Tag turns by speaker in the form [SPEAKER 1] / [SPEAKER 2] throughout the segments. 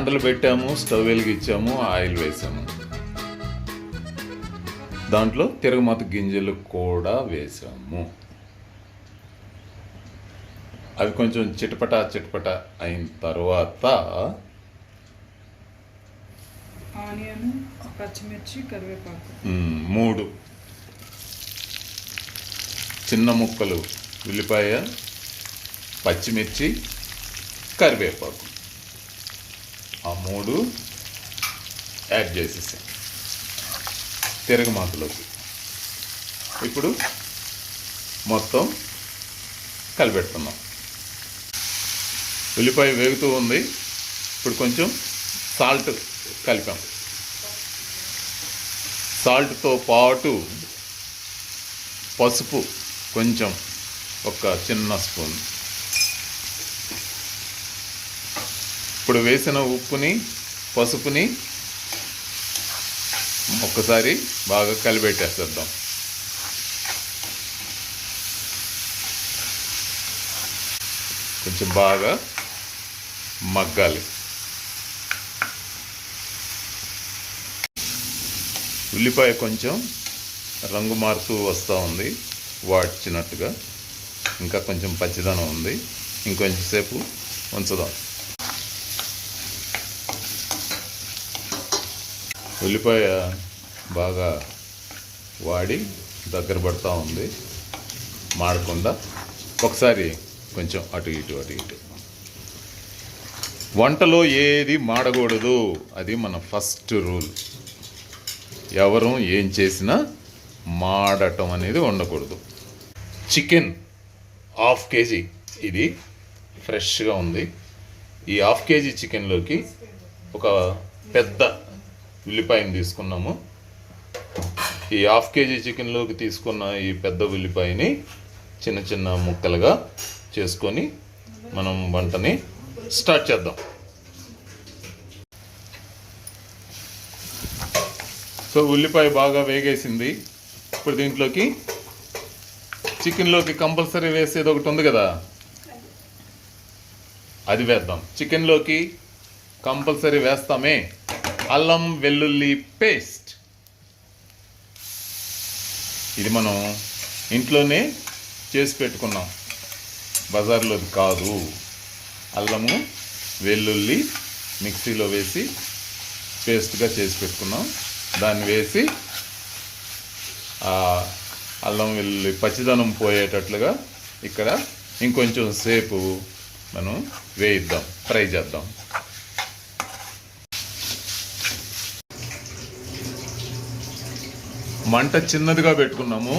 [SPEAKER 1] బాండలు పెట్టాము stove వెలిగించాము oil వేసాము. దాంట్లో తిరగమాత గింజలు కూడా వేసాము. అవి కొంచెం చిటపట చిటపట అయిన తర్వాత
[SPEAKER 2] ఆనియన్ పచ్చిమిర్చి కరివేపాకు.
[SPEAKER 1] మూడు. చిన్న ముక్కలు ఉల్లిపాయ పచ్చిమిర్చి కరివేపాకు. ఆ మూడు యాడ్ చేసేసాం. తిరగమాతలోకి. ఇప్పుడు మొత్తం కలిపెడుతున్నాం. ఉల్లిపాయ వేగుతూ ఉంది. ఇప్పుడు కొంచెం సాల్ట్ కలిపాం. సాల్ట్తో పాటు పసుపు కొంచెం ఒక చిన్న స్పూన్. ఇప్పుడు వేసిన ఉప్పుని పసుపుని ఒక్కసారి బాగా కలిపెట్టేసేద్దాం. కొంచెం బాగా మగ్గాలి. ఉల్లిపాయ కొంచెం రంగు మారుతూ వస్తూ ఉంది వాడ్చినట్టుగా. ఇంకా కొంచెం పచ్చిదనం ఉంది. ఇంకొంచెంసేపు ఉంచుదాం. ఉల్లిపాయ బాగా వాడి దగ్గర పడుతూ ఉంది. మాడకుండా ఒకసారి కొంచెం అటు ఇటు అటు ఇటు. వంటలో ఏది మాడకూడదు? అది మన ఫస్ట్ రూల్. ఎవరు ఏం చేసినా మాడటం అనేది ఉండకూడదు చికెన్ హాఫ్ కేజీ. ఇది ఫ్రెష్గా ఉంది. ఈ హాఫ్ కేజీ చికెన్లోకి ఒక పెద్ద ఉల్లిపాయని తీసుకున్నాము. ఈ హాఫ్ కేజీ చికెన్లోకి తీసుకున్న ఈ పెద్ద ఉల్లిపాయని చిన్న చిన్న ముక్కలుగా చేసుకొని మనం వంటని స్టార్ట్ చేద్దాం. సో ఉల్లిపాయ బాగా వేగేసింది. ఇప్పుడు దీంట్లోకి చికెన్లోకి కంపల్సరీ వేసేది ఒకటి ఉంది కదా? అది వేద్దాం. చికెన్లోకి కంపల్సరీ వేస్తామే. అల్లం వెల్లుల్లి పేస్ట్. ఇది మనం ఇంట్లోనే చేసి పెట్టుకున్నాం. బజార్లోది కాదు. అల్లము వెల్లుల్లి మిక్సీలో వేసి పేస్ట్గా చేసి పెట్టుకున్నాం. దాన్ని వేసి అల్లం వెల్లుల్లి పచ్చిదనం పోయేటట్లుగా ఇక్కడ ఇంకొంచెం సేపు మనం వేయిద్దాం ఫ్రై చేద్దాం. మంట చిన్నదిగా పెట్టుకున్నాము.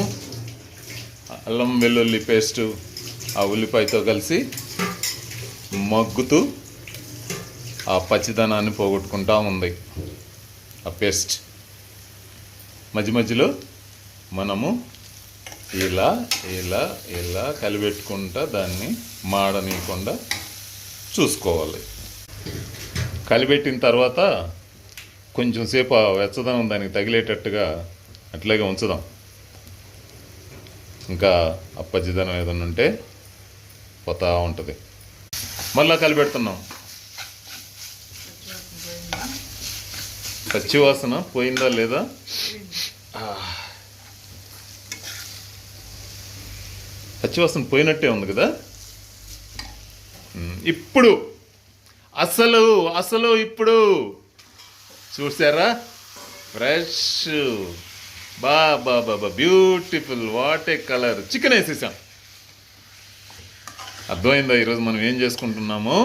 [SPEAKER 1] అల్లం వెల్లుల్లి పేస్ట్ ఆ ఉల్లిపాయతో కలిసి మగ్గుతూ ఆ పచ్చిదనాన్ని పోగొట్టుకుంటా ఉంది. ఆ పేస్ట్. మధ్య మధ్యలో మనము ఇలా ఇలా ఇలా కలిపెట్టుకుంటా దాన్ని మాడనీయకుండా చూసుకోవాలి. కలిపెట్టిన తర్వాత కొంచెం సేపు ఆ వెచ్చదనం దానికి తగిలేటట్టుగా అట్లాగే ఉంచుదాం. ఇంకా అప్పచ్చిదనం ఏదైనా ఉంటే పోతా ఉంటుంది. మళ్ళా కలిపెడుతున్నాం పచ్చి వాసన పోయిందా లేదా? పచ్చి వాసన పోయినట్టే ఉంది కదా? ఇప్పుడు అసలు అసలు ఇప్పుడు చూసారా? ఫ్రెష్. బా బా బా beautiful what a colour chicken వేసేసాం. అర్థమైందా? ఈరోజు మనం ఏం చేసుకుంటున్నాము?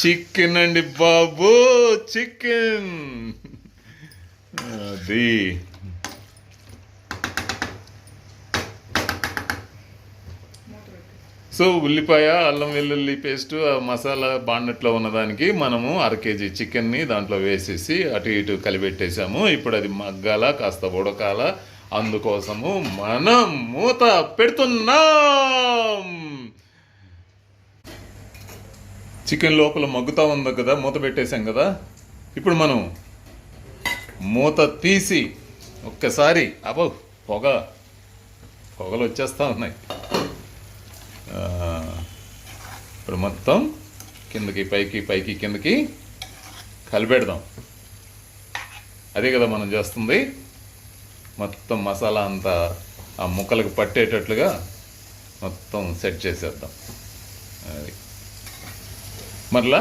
[SPEAKER 1] చికెన్ అండి బాబు. చికెన్ అది
[SPEAKER 2] మూత పెట్టి
[SPEAKER 1] సో ఉల్లిపాయ అల్లం వెల్లుల్లి పేస్ట్ ఆ మసాలా బాండట్లో ఉన్నదానికి మనము అర కేజీ చికెన్ని దాంట్లో వేసేసి అటు ఇటు కలిపెట్టేసాము ఇప్పుడు అది మగ్గాల కాస్త ఉడకాల. అందుకోసము మనం మూత పెడుతున్నాం! చికెన్ లోపల మగ్గుతూ ఉంది కదా మూత పెట్టేశాం కదా. ఇప్పుడు మనం మూత తీసి ఒక్కసారి అబో పొగ పొగలు వచ్చేస్తా ఉన్నాయి. ఇప్పుడు మొత్తం కిందకి పైకి పైకి కిందకి కలిపెడదాం. అదే కదా మనం చేస్తుంది. మొత్తం మసాలా అంతా ఆ ముక్కలకు పట్టేటట్లుగా మొత్తం సెట్ చేసేద్దాం. అది. మరలా?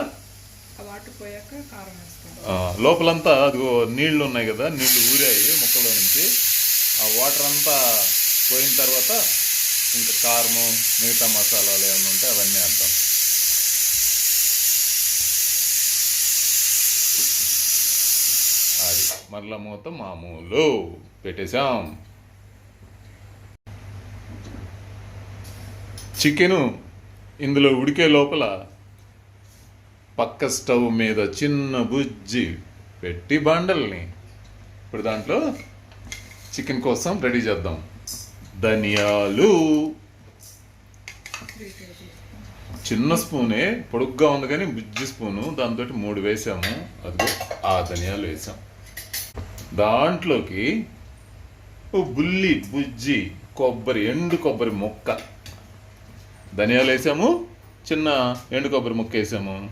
[SPEAKER 1] లోపలంతా అదిగో నీళ్ళు ఉన్నాయి కదా నీళ్ళు ఊరాయి ముక్కలో నుంచి. ఆ వాటర్ అంతా పోయిన తర్వాత ఇంకా కారము మిగతా మసాలాలు ఏమైనా ఉంటే అవన్నీ వేద్దాం అది మరలా మూత మామూలు. పెట్టేశాం. చికెను ఇందులో ఉడికే లోపల పక్క స్టవ్ మీద చిన్న బుజ్జి పెట్టి బండల్ని. ఇప్పుడు దాంట్లో చికెన్ కోసం రెడీ చేద్దాం. ధనియాలు. చిన్న స్పూనే పొడుగ్గా ఉంది కానీ బుజ్జి స్పూను. దాంతో మూడు వేసాము. అదిగో ఆ ధనియాలు వేసాం. దాంట్లోకి బుల్లి బుజ్జి కొబ్బరి ఎండు కొబ్బరి ముక్క. ధనియాలు వేసాము చిన్న ఎండు కొబ్బరి ముక్క వేసాము.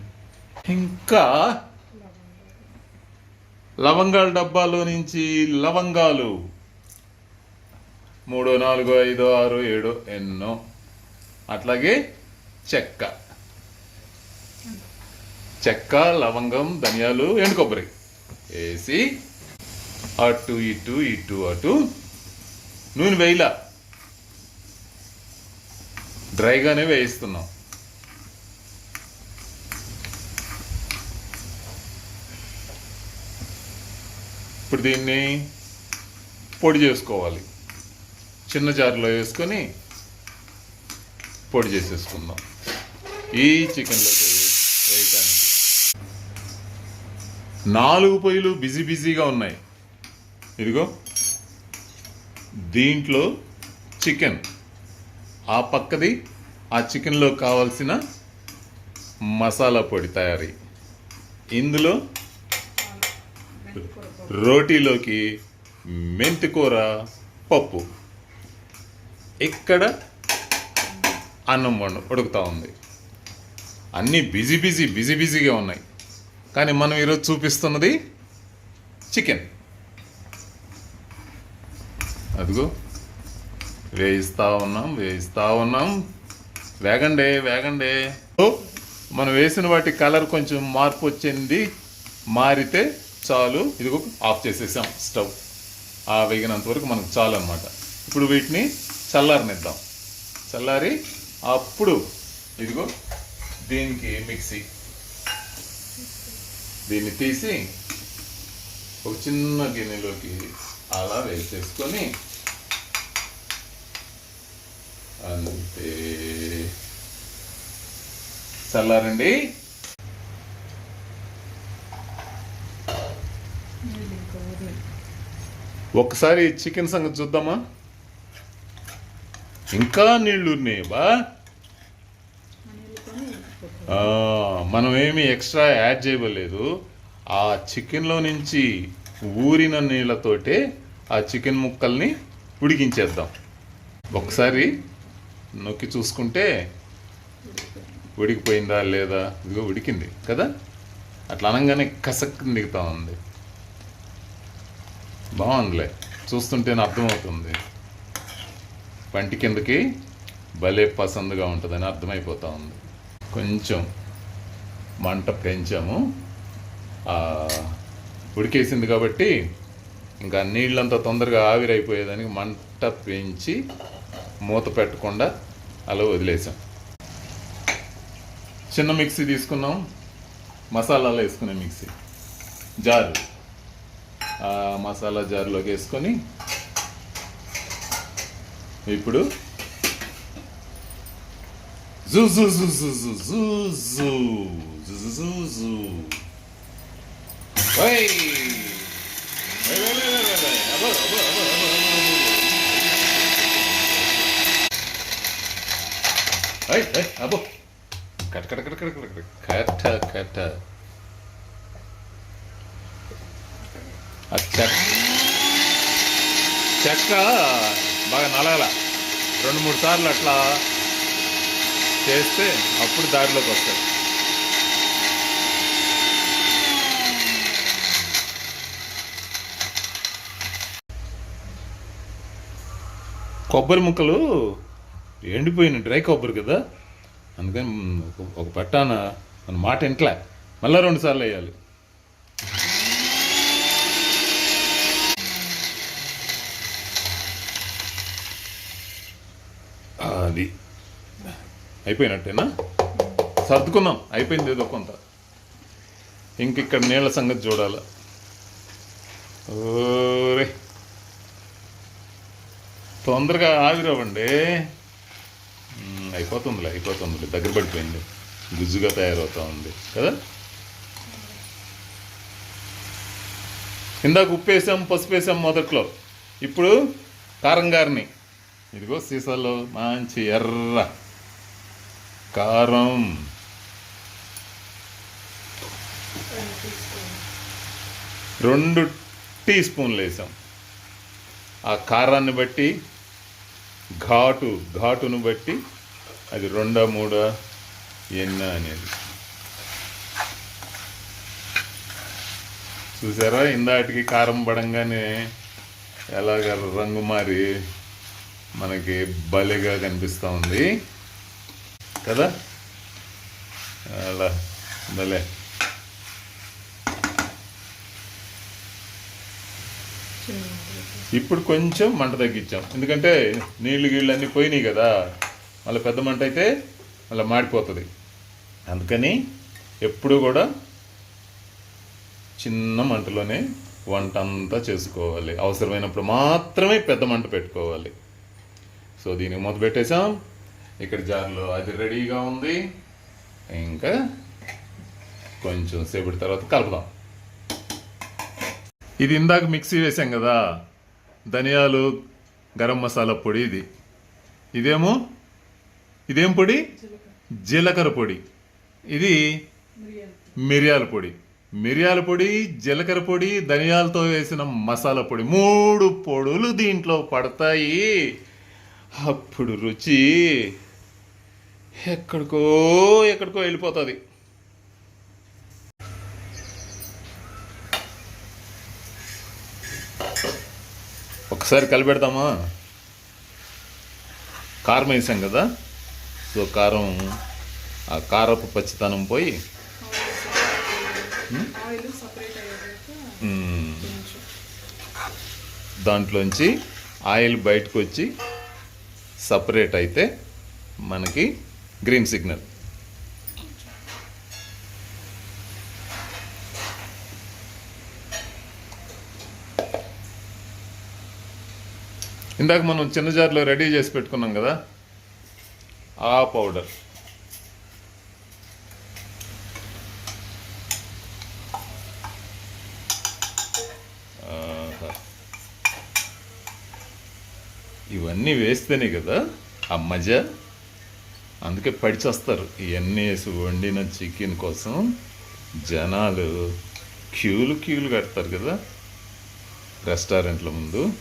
[SPEAKER 1] ఇంకా
[SPEAKER 2] లవంగాలు
[SPEAKER 1] లవంగాల డబ్బాలో నుంచి లవంగాలు. మూడు నాలుగు ఐదు ఆరు ఏడు ఎన్నో. అట్లాగే చెక్క. చెక్క లవంగం ధనియాలు ఎండు కొబ్బరి. వేసి అటు ఇటు ఇటు అటు. నూనె వేయలా. డ్రైగానే వేయిస్తున్నాం. ఇప్పుడు దీన్ని పొడి చేసుకోవాలి. చిన్న జారులో వేసుకొని పొడి చేసేసుకుందాం. ఈ చికెన్లోకి వేయటానికి. నాలుగు పొయ్యిలు బిజీ బిజీగా ఉన్నాయి. ఇదిగో. దీంట్లో చికెన్. ఆ పక్కది ఆ చికెన్లో కావాల్సిన మసాలా పొడి తయారీ. ఇందులో రోటీలోకి మెంతికూర పప్పు. ఇక్కడ అన్నం వండు ఉడుకుతూ ఉంది. అన్నీ బిజీ బిజీ బిజీ బిజీగా ఉన్నాయి. కానీ మనం ఈరోజు చూపిస్తున్నది చికెన్. అదిగో. వేయిస్తా ఉన్నాం వేయిస్తా ఉన్నాం. వేగండే వేగండే. మనం వేసిన వాటి కలర్ కొంచెం మార్పు వచ్చింది. మారితే చాలు. ఇదిగో ఆఫ్ చేసేసాం స్టవ్. ఆ వేగినంత వరకు మనకు చాలు అనమాట ఇప్పుడు వీటిని చల్లారనిద్దాం. చల్లారి అప్పుడు ఇదిగో దీనికి మిక్సీ. దీన్ని తీసి ఒక చిన్న గిన్నెలోకి అలా వేసేసుకొని అంతే. చల్లారండి. ఒకసారి చికెన్ సంగతి చూద్దామా? ఇంకా నీళ్ళు ఉన్నాయి బా మనం ఏమి ఎక్స్ట్రా యాడ్ చేయలేదు ఆ చికెన్లో నుంచి ఊరిన నీళ్ళతోటే ఆ చికెన్ ముక్కల్ని ఉడికించేద్దాం. ఒకసారి నొక్కి చూసుకుంటే ఉడికిపోయిందా లేదా? ఇదిగో ఉడికింది కదా? అట్లా అనగానే కసక్ దిగుతా ఉంది. బాగుందిలే చూస్తుంటేనే అర్థమవుతుంది. పంటి కిందకి భలే పసందుగా ఉంటుందని అర్థమైపోతా ఉంది. కొంచెం మంట పెంచాము. ఉడికేసింది కాబట్టి ఇంకా నీళ్ళంతా తొందరగా ఆవిరైపోయేదానికి మంట పెంచి మూత పెట్టకుండా అలా వదిలేసాం చిన్న మిక్సీ తీసుకున్నాం మసాలాలు వేసుకునే మిక్సీ జారు మసాలా జారులోకి వేసుకొని ఇప్పుడు జూ జూ జూ జూ జూ జూ జూ జూ జూ జూ జూ ఓయ్ ఓయ్, ఓయ్, ఓయ్, ఓయ్, ఓయ్, అబ్బో, అబ్బో, అబ్బో, అబ్బో, అయ్ అబ్బో cut cut cut cut cut cut. Cut చెక్క. చెక్క బాగా నలగల రెండు మూడు సార్లు అట్లా చేస్తే అప్పుడు దారిలోకి వస్తాయి. కొబ్బరి ముక్కలు ఎండిపోయిన డ్రై కొబ్బరి కదా? అందుకని ఒక- పట్టాన మన మాట ఇంట్లా మళ్ళీ రెండు సార్లు వేయాలి. అది అయిపోయినట్టేనా? సర్దుకున్నాం అయిపోయింది ఏదో కొంత. ఇంక ఇక్కడ నీళ్ళ సంగతి చూడాలి. ఓరే తొందరగా ఆవిరవ్వండి అయిపోతుందిలే అయిపోతుందిలే. దగ్గర పడిపోయింది. గుజ్జుగా తయారవుతా ఉంది. కదా? ఇందాక ఉప్పు వేసాం పసుపు వేసాం మొదట్లో. ఇప్పుడు కారం గారిని. ఇదిగో సీసాలో మంచి ఎర్ర కారం.
[SPEAKER 2] రెండు
[SPEAKER 1] రెండు టీ స్పూన్లు వేసాం. ఆ కారాన్ని బట్టి ఘాటు ఘాటును బట్టి అది రెండా మూడా ఎన్న అనేది. చూసారా? ఇందాటికి కారం పడంగానే ఎలాగ రంగు మారి మనకి భలేగా కనిపిస్తూ ఉంది. కదా? అలా భలే. ఇప్పుడు కొంచెం మంట తగ్గించాం. ఎందుకంటే నీళ్ళు గీళ్ళు అన్నీ పోయినాయి కదా. మళ్ళీ పెద్ద మంట అయితే మళ్ళీ మాడిపోతుంది. అందుకని ఎప్పుడు కూడా చిన్న మంటలోనే వంట అంతా చేసుకోవాలి. అవసరమైనప్పుడు మాత్రమే పెద్ద మంట పెట్టుకోవాలి. సో దీనికి మూత పెట్టేసాం ఇక్కడ జార్లో అది రెడీగా ఉంది. ఇంకా కొంచెం సేపటి తర్వాత కలుపుదాం. ఇది ఇందాక మిక్సీ వేసాం కదా. ధనియాలు గరం మసాలా పొడి ఇది. ఇదేమో ఇదేం పొడి?
[SPEAKER 2] జీలకర్ర
[SPEAKER 1] పొడి. ఇది
[SPEAKER 2] మిరియాల
[SPEAKER 1] పొడి. మిరియాల పొడి జీలకర్ర పొడి ధనియాలతో వేసిన మసాలా పొడి. మూడు పొడులు దీంట్లో పడతాయి. అప్పుడు రుచి ఎక్కడికో ఎక్కడికో వెళ్ళిపోతుంది. ఒకసారి కలిపెడతామా? కారం వేసాం కదా? సో కారం ఆ కారపు పచ్చితనం పోయి దాంట్లోంచి ఆయిల్ బయటకు వచ్చి సపరేట్ అయితే మనకి గ్రీన్ సిగ్నల్ ఇందాక మనం చిన్న జార్లో రెడీ చేసి పెట్టుకున్నాం కదా? ఆ పౌడర్. ఇవన్నీ వేస్తేనే కదా ఆ మజా. అందుకే పడిచేస్తారు. ఇవన్నీ వేసి వండిన చికెన్ కోసం జనాలు క్యూలు క్యూలు కడతారు కదా. రెస్టారెంట్ల ముందు.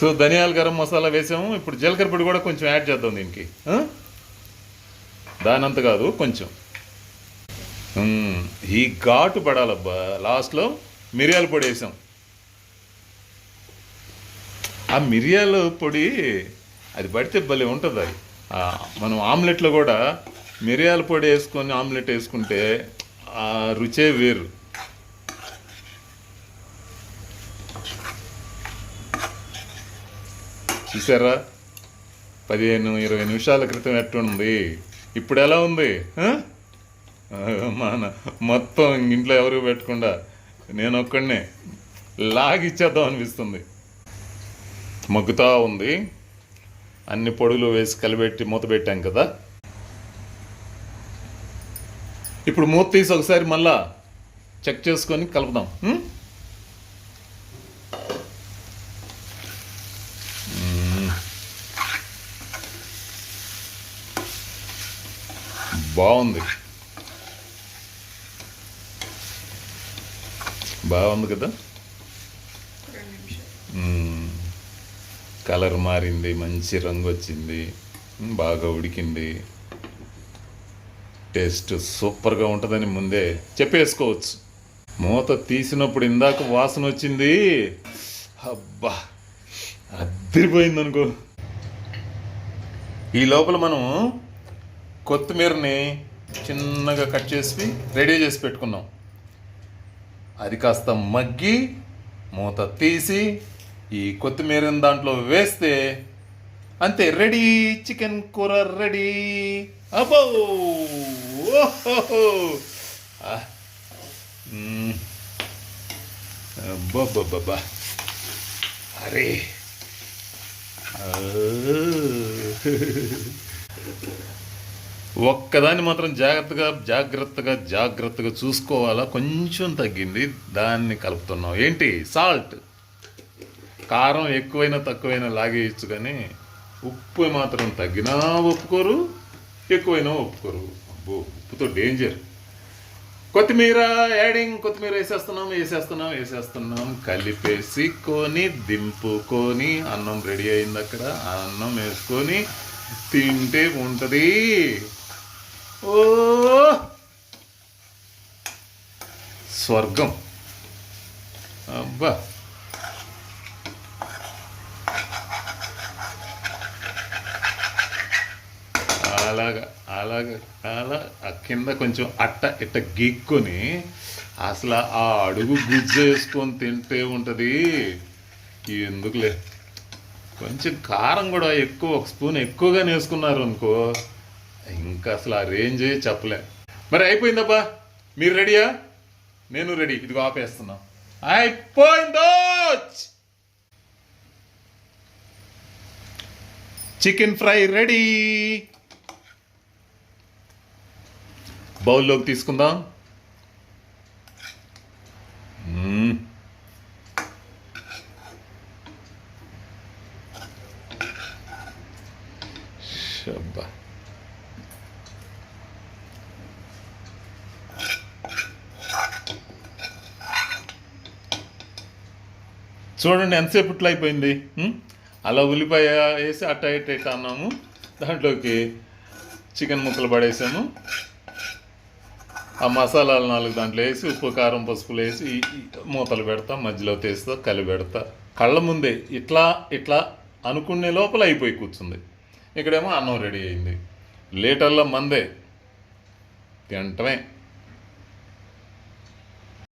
[SPEAKER 1] సో ధనియాల గరం మసాలా వేసాము. ఇప్పుడు జీలకర్ర పొడి కూడా కొంచెం యాడ్ చేద్దాం దీనికి. దానంత కాదు కొంచెం. ఈ ఘాటు పడాలబ్బా. లాస్ట్లో మిరియాల పొడి వేసాం. ఆ మిరియాల పొడి అది పడితే భలే ఉంటుంది అది. మనం ఆమ్లెట్లో కూడా మిరియాల పొడి వేసుకొని ఆమ్లెట్ వేసుకుంటే ఆ రుచే వేరు. చూసారా? పదిహేను ఇరవై నిమిషాల క్రితం ఎట్టుంది ఇప్పుడు ఎలా ఉంది? ఆ? మన మొత్తం ఇంట్లో ఎవరు పెట్టకుండా నేను ఒక్కడనే లాగిచ్చేద్దాం అనిపిస్తుంది. మగ్గుతా ఉంది. అన్ని పొడులు వేసి కలిపెట్టి మూత పెట్టాం కదా. ఇప్పుడు మూత తీసి ఒకసారి మళ్ళా చెక్ చేసుకొని కలుపుదాం. బాగుంది. బాగుంది కదా? కలర్ మారింది మంచి రంగు వచ్చింది బాగా ఉడికింది. టేస్ట్ సూపర్గా ఉంటుందని ముందే చెప్పేసుకోవచ్చు. మూత తీసినప్పుడు ఇందాక వాసన వచ్చింది. అబ్బా అద్దరిపోయింది అనుకో ఈ లోపల మనం కొత్తిమీరని చిన్నగా కట్ చేసి రెడీ చేసి పెట్టుకున్నాం. అది కాస్త మగ్గి మూత తీసి ఈ కొత్తిమీరని దాంట్లో వేస్తే అంతే రెడీ. చికెన్ కూర రెడీ. అబ్బో! ఓహోహో. అరే! ఒక్కదాన్ని మాత్రం జాగ్రత్తగా జాగ్రత్తగా జాగ్రత్తగా చూసుకోవాలా? కొంచెం తగ్గింది. దాన్ని కలుపుతున్నాం. ఏంటి? సాల్ట్. కారం ఎక్కువైనా తక్కువైనా లాగేయచ్చు కానీ ఉప్పు మాత్రం తగ్గినా ఒప్పుకోరు ఎక్కువైనా ఒప్పుకోరు. అబ్బో ఉప్పుతో డేంజర్. కొత్తిమీర యాడింగ్. కొత్తిమీర వేసేస్తున్నాం వేసేస్తున్నాం వేసేస్తున్నాం. కలిపేసి కొని దింపుకొని అన్నం రెడీ అయింది అక్కడ. అన్నం వేసుకొని తింటే ఉంటుంది. ఓ! స్వర్గం. అబ్బా! అలాగా అలాగా అలా ఆ కింద కొంచెం అట్ట ఇట్ట గీక్కొని అసలు ఆ అడుగు గుజ్జు వేసుకొని తింటే ఉంటుంది. ఎందుకులే? కొంచెం కారం కూడా ఎక్కువ ఒక స్పూన్ ఎక్కువగా వేసుకున్నారు అనుకో ఇంకా అసలు ఆ రేంజ్ చెప్పలే. మరి అయిపోయిందబ్బా? మీరు రెడీయా? నేను రెడీ. ఇదిగో ఆపేస్తున్నా. అయిపోయిందో? Chicken fry ready. బౌల్లోకి తీసుకుందాం. మ్మ్. చూడండి చూడండి ఎంతసేపట్లో అయిపోయింది? అలా ఉల్లిపాయ వేసి అట్ట ఇట్ట ఇట్ట అన్నాము. దాంట్లోకి చికెన్ ముక్కలు పడేసాము. ఆ మసాలాలు నాలుగు దాంట్లో వేసి ఉప్పు కారం పసుపులు వేసి మూతలు పెడతా మధ్యలో తీస్తా కలిపెడతా కళ్ళ ముందే ఇట్లా ఇట్లా అనుకునే లోపల అయిపోయి కూర్చుంది. ఇక్కడేమో అన్నం రెడీ అయింది. లీటర్లో మందే. తింటమే.